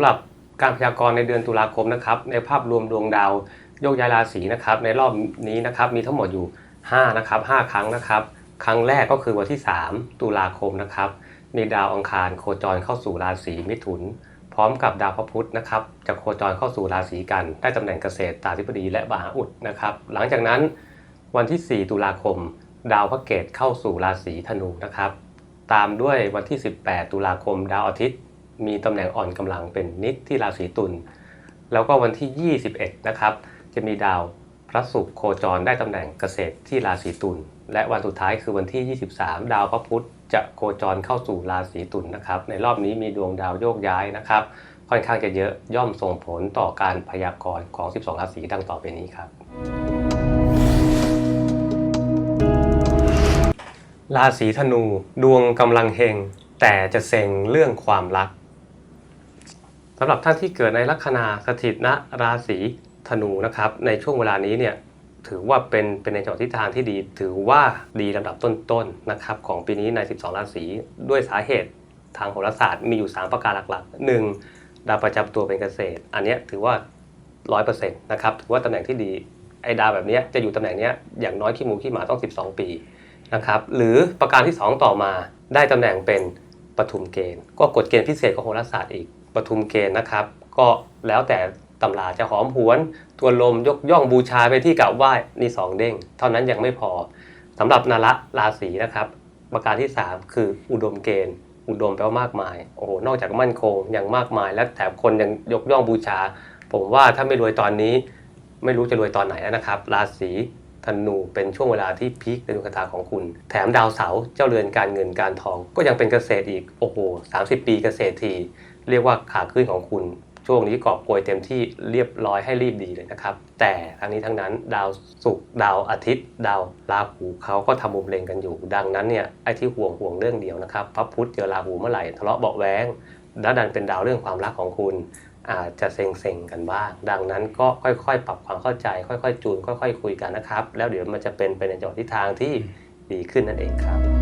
ำหรับการพยากรณ์ในเดือนตุลาคมนะครับ ในภาพรวมดวงดาวโยกย้ายราศีนะครับ ในรอบนี้นะครับมีทั้งหมดอยู่5นะครับ5ครั้งนะครับ ครั้งแรกก็คือวันที่ 3 ตุลาคมนะครับ มีดาวอังคารโคจรเข้าสู่ราศีมิถุน พร้อมกับดาวพระพุธนะครับจะโคจรเข้าสู่ราศีกันได้ตำแหน่งเกษตรตาธิบดีและมหาอุดนะครับ หลังจากนั้นวันที่ 4 ตุลาคม ดาวพระเกตเข้าสู่ราศีธนูนะครับ ตามด้วยวันที่ 18 ตุลาคม ดาวอาทิตย์ มีตำแหน่งอ่อนกำลังเป็นนิดที่ราศีตุลแล้วก็วันที่ 21 นะครับ จะมีดาวพระศุกร์โคจรได้ตำแหน่งเกษตรที่ราศีตุลและวันสุดท้ายคือวันที่ 23 ดาวพระพุธจะโคจรเข้าสู่ราศีตุลนนะครับ ในรอบนี้มีดวงดาวโยกย้ายนะครับ ค่อนข้างจะเยอะย่อมส่งผลต่อการพยากรณ์ของ 12 ราศีดังต่อไปนี้ครับ ราศีธนูดวงกำลังเฮงแต่จะเซ็งเรื่องความรัก สำหรับท่านที่เกิดในลัคนาสถิตณราศีธนูนะครับในช่วงเวลานี้เนี่ยถือว่าเป็นเป็นในจังหวะทิศทางที่ดี ถือว่าดีลำดับต้นๆนนะครับของปีนี้ใน 12 ราศีด้วยสาเหตุทางโหราศาสตร์มีอยู่ 3 ประการหลักๆ 1. ดาวประจำตัวเป็นเกษตร อันนี้ถือว่า 100%นะครับถือว่าตำแหน่งที่ดีไอ้ดาวแบบนี้จะอยู่ตำแหน่งนี้อย่างน้อยขี้หมูขี้หมาต้อง 12 ปีนะครับหรือประการที่ 2 ต่อมาได้ตำแหน่งเป็นปทุมเกณฑ์ ก็กฎเกณฑ์พิเศษของโหราศาสตร์อีก ปทุมเกณฑ์นะครับ ก็แล้วแต่ตำราจะหอมหวน ทวนลมยกย่องบูชาไปที่กราบไหว้นี่สองเด้ง เท่านั้นยังไม่พอสำหรับนาระราศีนะครับ ประการที่ 3 คืออุดมเกณฑ์ อุดมแปลว่ามากมายโอ้โหนอกจากมั่นคงยังมากมาย และแถมคนยังยกย่องบูชา ผมว่าถ้าไม่รวยตอนนี้ ไม่รู้จะรวยตอนไหนแล้วนะครับ ราศีธนูเป็นช่วงเวลาที่พีคในดวงชะตาของคุณ แถมดาวเสาร์เจ้าเรือนการเงินการทอง ก็ยังเป็นเกษตรอีกโอ้โห30 ปีเกษตรที เรียกว่าขาขึ้นของคุณ ช่วงนี้กอบโกยเต็มที่เรียบร้อยให้รีบดีเลยนะครับ แต่ทั้งนี้ทั้งนั้นดาวศุกร์ดาวอาทิตย์ ดาวราหูเขาก็ทำมุมเลงกันอยู่ ดังนั้นเนี่ยไอ้ที่ห่วงห่วงเรื่องเดียวนะครับพระพุธเจอราหูเมื่อไหร่ทะเลาะเบาะแว้งแล้วดันเป็นดาวเรื่องความรักของคุณอาจจะเซ็งๆกันบ้าง ดังนั้นก็ค่อยๆ ปรับความเข้าใจ ค่อยๆ จูน ค่อยๆ คุยกันนะครับ แล้วเดี๋ยวมันจะเป็นไปในจังหวะทิศทางที่ดีขึ้นนั่นเองครับ